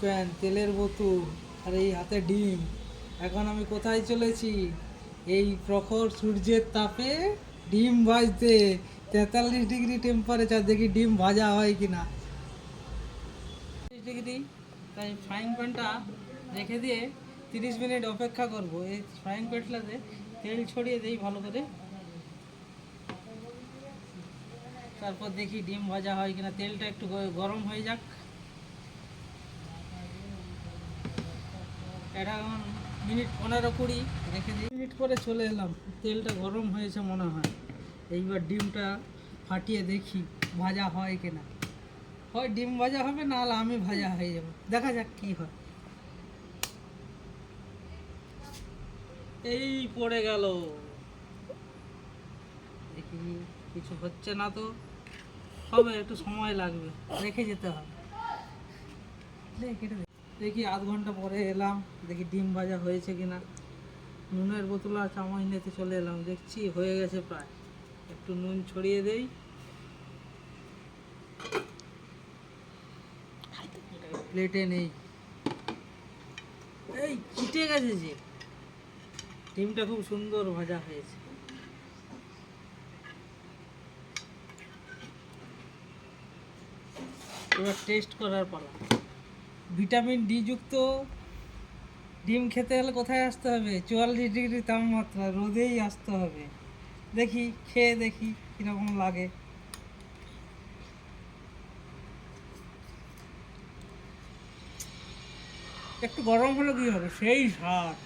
Pan তেলের বোতল আর এই হাতে ডিম। এখন আমি কোথায় চলেছি? এই প্রখর সূর্যের তাপে ডিম ভাজতে। তেতাল্লিশ ডিগ্রি টেম্পারেচার দেখি ডিম ভাজা হয় কি না ডিগ্রি, তাই ফ্রাইং প্যানটা রেখে দিয়ে তিরিশ মিনিট অপেক্ষা করব। এই ফ্রাইং প্যানটাতে তেল ছড়িয়ে দেই ভালো করে। তারপর দেখি ডিম ভাজা হয় কিনা। তেলটা একটু গরম হয়ে যাক। এখন মিনিট পনেরো কুড়ি রেখে দিই মিনিট পরে চলে এলাম। তেলটা গরম হয়েছে মনে হয়। এইবার ডিমটা ফাটিয়ে দেখি ভাজা হয় কিনা। হয় ডিম ভাজা হবে না হলে আমি ভাজা হয়ে যাব। দেখা যাক কি হয়। এই পড়ে গেল। দেখি, কিছু হচ্ছে না তো? হবে একটু সময় লাগবে। রেখে যেতে হবে। দেখি আধ ঘণ্টা পরে এলাম, দেখি ডিম ভাজা হয়েছে কিনা। নুনের বোতল আর চামচ নিতে চলে এলাম, দেখছি হয়ে গেছে প্রায়। একটু নুন ছড়িয়ে দেই। প্লেটে নেই। এই চিটে গেছে যে। ডিমটা খুব সুন্দর ভাজা হয়েছে। এবার টেস্ট করার পালা। ভিটামিন ডি যুক্ত ডিম খেতে হলে কোথায় আসতে হবে? চুয়াল্লিশ ডিগ্রি তাপমাত্রা, রোদেই আসতে হবে। দেখি, খেয়ে দেখি কীরকম লাগে। একটু গরম হলে কী হবে? সেই স্বাদ।